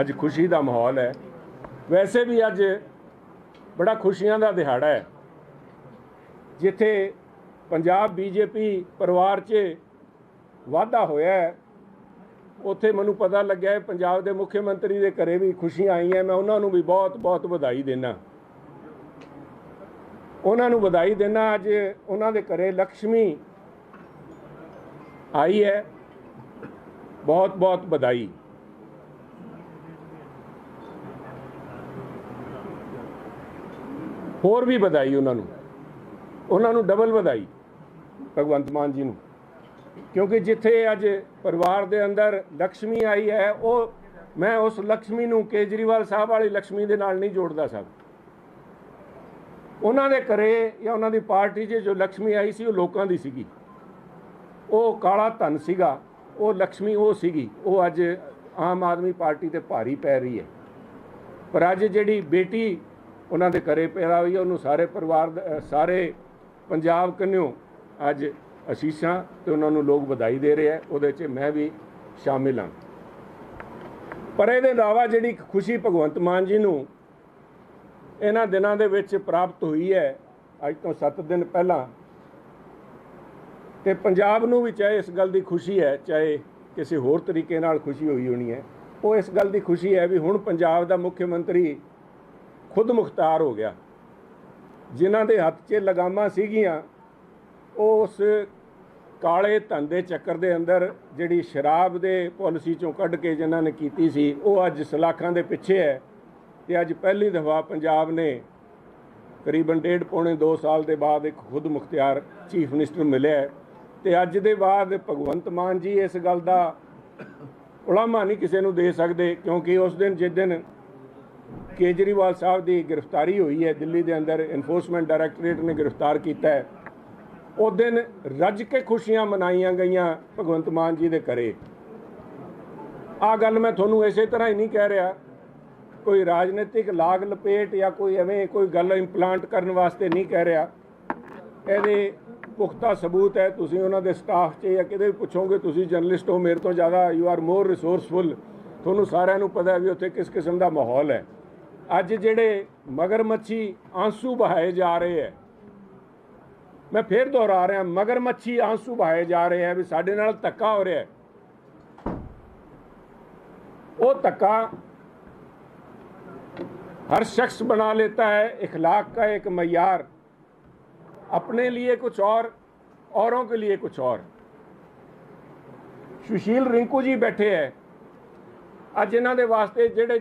ਅੱਜ ਖੁਸ਼ੀ ਦਾ ਮਾਹੌਲ ਹੈ। ਵੈਸੇ ਵੀ ਅੱਜ ਬੜਾ ਖੁਸ਼ੀਆਂ ਦਾ ਦਿਹਾੜਾ ਹੈ। ਜਿੱਥੇ ਪੰਜਾਬ ਬੀਜੇਪੀ ਪਰਿਵਾਰ 'ਚ ਵਾਧਾ ਹੋਇਆ ਹੈ, ਉੱਥੇ ਮੈਨੂੰ ਪਤਾ ਲੱਗਿਆ ਪੰਜਾਬ ਦੇ ਮੁੱਖ ਮੰਤਰੀ ਦੇ ਘਰੇ ਵੀ ਖੁਸ਼ੀਆਂ ਆਈਆਂ। ਮੈਂ ਉਹਨਾਂ ਨੂੰ ਵੀ ਬਹੁਤ ਬਹੁਤ ਵਧਾਈ ਦੇਣਾ ਉਹਨਾਂ ਨੂੰ ਵਧਾਈ ਦੇਣਾ ਅੱਜ ਉਹਨਾਂ ਦੇ ਘਰੇ ਲక్ష్ਮੀ ਆਈ ਹੈ। ਬਹੁਤ ਬਹੁਤ ਵਧਾਈ। ਹੋਰ ਵੀ ਵਧਾਈ ਉਹਨਾਂ ਨੂੰ। ਉਹਨਾਂ ਨੂੰ ਡਬਲ ਵਧਾਈ, ਭਗਵੰਤ ਮਾਨ ਜੀ ਨੂੰ। ਕਿਉਂਕਿ ਜਿੱਥੇ ਅੱਜ ਪਰਿਵਾਰ ਦੇ ਅੰਦਰ ਲక్ష్ਮੀ ਆਈ ਹੈ, ਉਹ ਮੈਂ ਉਸ ਲక్ష్ਮੀ ਨੂੰ ਕੇਜਰੀਵਾਲ ਸਾਹਿਬ ਵਾਲੀ ਲక్ష్ਮੀ ਦੇ ਨਾਲ ਨਹੀਂ ਜੋੜਦਾ ਸਭ ਉਹਨਾਂ ਦੇ ਘਰੇ ਜਾਂ ਉਹਨਾਂ ਦੀ ਪਾਰਟੀ 'ਚ ਜੋ ਲక్ష్ਮੀ ਆਈ ਸੀ, ਉਹ ਲੋਕਾਂ ਦੀ ਸੀਗੀ। ਉਹ ਕਾਲਾ ਧਨ ਸੀਗਾ, ਉਹ ਲక్ష్ਮੀ ਉਹ ਸੀਗੀ, ਉਹ ਅੱਜ ਆਮ ਆਦਮੀ ਪਾਰਟੀ ਤੇ ਭਾਰੀ ਪੈ ਰਹੀ ਹੈ। ਪਰ ਅੱਜ ਜਿਹੜੀ ਬੇਟੀ ਉਹਨਾਂ ਦੇ ਘਰੇ ਪੈਦਾ ਹੋਈ ਹੈ ਉਹਨੂੰ ਸਾਰੇ ਪਰਿਵਾਰ ਸਾਰੇ ਪੰਜਾਬ ਕੰਨਿਓ ਅੱਜ ਅਸੀਸਾਂ ਤੇ ਉਹਨਾਂ ਨੂੰ ਲੋਕ ਵਧਾਈ ਦੇ ਰਹੇ ਹੈ ਉਹਦੇ 'ਚ ਮੈਂ ਵੀ ਸ਼ਾਮਿਲ ਹਾਂ। ਪਰ ਇਹਦੇ ਇਲਾਵਾ ਜਿਹੜੀ ਖੁਸ਼ੀ ਭਗਵੰਤ ਮਾਨ ਜੀ ਨੂੰ ਇਹਨਾਂ ਦਿਨਾਂ ਦੇ ਵਿੱਚ ਪ੍ਰਾਪਤ ਹੋਈ ਹੈ, ਅੱਜ ਤੋਂ 7 ਦਿਨ ਪਹਿਲਾਂ, ਤੇ ਪੰਜਾਬ ਨੂੰ ਵੀ ਚਾਹੇ ਇਸ ਗੱਲ ਦੀ ਖੁਸ਼ੀ ਹੈ, ਚਾਹੇ ਕਿਸੇ ਹੋਰ ਤਰੀਕੇ ਨਾਲ ਖੁਸ਼ੀ ਹੋਈ ਹੋਣੀ ਹੈ, ਉਹ ਇਸ ਗੱਲ ਦੀ ਖੁਸ਼ੀ ਹੈ ਵੀ ਹੁਣ ਪੰਜਾਬ ਦਾ ਮੁੱਖ ਮੰਤਰੀ ਖੁਦ ਮੁਖਤਾਰ ਹੋ ਗਿਆ। ਜਿਨ੍ਹਾਂ ਦੇ ਹੱਥ 'ਚ ਲਗਾਮਾਂ ਸੀਗੀਆਂ, ਉਹ ਉਸ ਕਾਲੇ ਧਨ ਦੇ ਚੱਕਰ ਦੇ ਅੰਦਰ ਜਿਹੜੀ ਸ਼ਰਾਬ ਦੇ ਪਾਲਿਸੀ ਚੋਂ ਕੱਢ ਕੇ ਜਿਨ੍ਹਾਂ ਨੇ ਕੀਤੀ ਸੀ, ਉਹ ਅੱਜ ਸਲਾਖਾਂ ਦੇ ਪਿੱਛੇ ਹੈ ਤੇ ਅੱਜ ਪਹਿਲੀ ਦਫਾ ਪੰਜਾਬ ਨੇ ਕਰੀਬਨ ਡੇਢ ਪੌਣੇ 2 ਸਾਲ ਦੇ ਬਾਅਦ ਇੱਕ ਖੁਦ ਮੁਖਤਿਆਰ ਚੀਫ ਮਿਨਿਸਟਰ ਮਿਲਿਆ ਹੈ ਤੇ ਅੱਜ ਦੇ ਬਾਅਦ ਭਗਵੰਤ ਮਾਨ ਜੀ ਇਸ ਗੱਲ ਦਾ ਉਲਾਮਾ ਨਹੀਂ ਕਿਸੇ ਨੂੰ ਦੇ ਸਕਦੇ ਕਿਉਂਕਿ ਉਸ ਦਿਨ ਜਿਸ ਦਿਨ ਕੇਜਰੀਵਾਲ ਸਾਹਿਬ ਦੀ ਗ੍ਰਿਫਤਾਰੀ ਹੋਈ ਹੈ, ਦਿੱਲੀ ਦੇ ਅੰਦਰ ਐਨਫੋਰਸਮੈਂਟ ਡਾਇਰੈਕਟੋਰੇਟ ਨੇ ਗ੍ਰਿਫਤਾਰ ਕੀਤਾ ਹੈ। ਉਹ ਦਿਨ ਰੱਜ ਕੇ ਖੁਸ਼ੀਆਂ ਮਨਾਈਆਂ ਗਈਆਂ ਭਗਵੰਤ ਮਾਨ ਜੀ ਦੇ ਘਰੇ। ਆ ਗੱਲ ਮੈਂ ਤੁਹਾਨੂੰ ਇਸੇ ਤਰ੍ਹਾਂ ਹੀ ਨਹੀਂ ਕਹਿ ਰਿਹਾ। ਕੋਈ ਰਾਜਨੀਤਿਕ ਲਾਗ ਲਪੇਟ ਜਾਂ ਕੋਈ ਐਵੇਂ ਕੋਈ ਗੱਲ ਇੰਪਲਾਂਟ ਕਰਨ ਵਾਸਤੇ ਨਹੀਂ ਕਹਿ ਰਿਹਾ। ਇਹਦੇ ਪੁਖਤਾ ਸਬੂਤ ਹੈ, ਤੁਸੀਂ ਉਹਨਾਂ ਦੇ ਸਟਾਫ 'ਚ ਜਾਂ ਕਿਤੇ ਵੀ ਪੁੱਛੋਗੇ, ਤੁਸੀਂ ਜਰਨਲਿਸਟ ਹੋ, ਮੇਰੇ ਤੋਂ ਜ਼ਿਆਦਾ ਯੂ ਆਰ ਮੋਰ ਰਿਸੋਰਸਫੁਲ ਤੁਹਾਨੂੰ ਸਾਰਿਆਂ ਨੂੰ ਪਤਾ ਵੀ ਉੱਥੇ ਕਿਸ ਕਿਸਮ ਦਾ ਮਾਹੌਲ ਹੈ। ਅੱਜ ਜਿਹੜੇ ਮਗਰਮੱਛੀ ਆਂਸੂ ਬਹਾਏ ਜਾ ਰਹੇ ਹੈ ਮੈਂ ਫੇਰ ਦੁਹਰਾ ਰਿਹਾ ਮਗਰਮੱਛੀ ਆਂਸੂ ਬਹਾਏ ਜਾ ਰਹੇ ਹੈ ਵੀ ਸਾਡੇ ਨਾਲ ਧੱਕਾ ਹੋ ਰਿਹਾ ਹੈ वो धक्का हर शख्स बना लेता है इखलाक का एक मैार अपने लिए कुछ और औरों के लिए कुछ और ਸੁਸ਼ੀਲ ਰਿੰਕੂ ਜੀ ਬੈਠੇ ਹੈ ਅੱਜ ਇਹਨਾਂ ਦੇ ਵਾਸਤੇ ਜਿਹੜੇ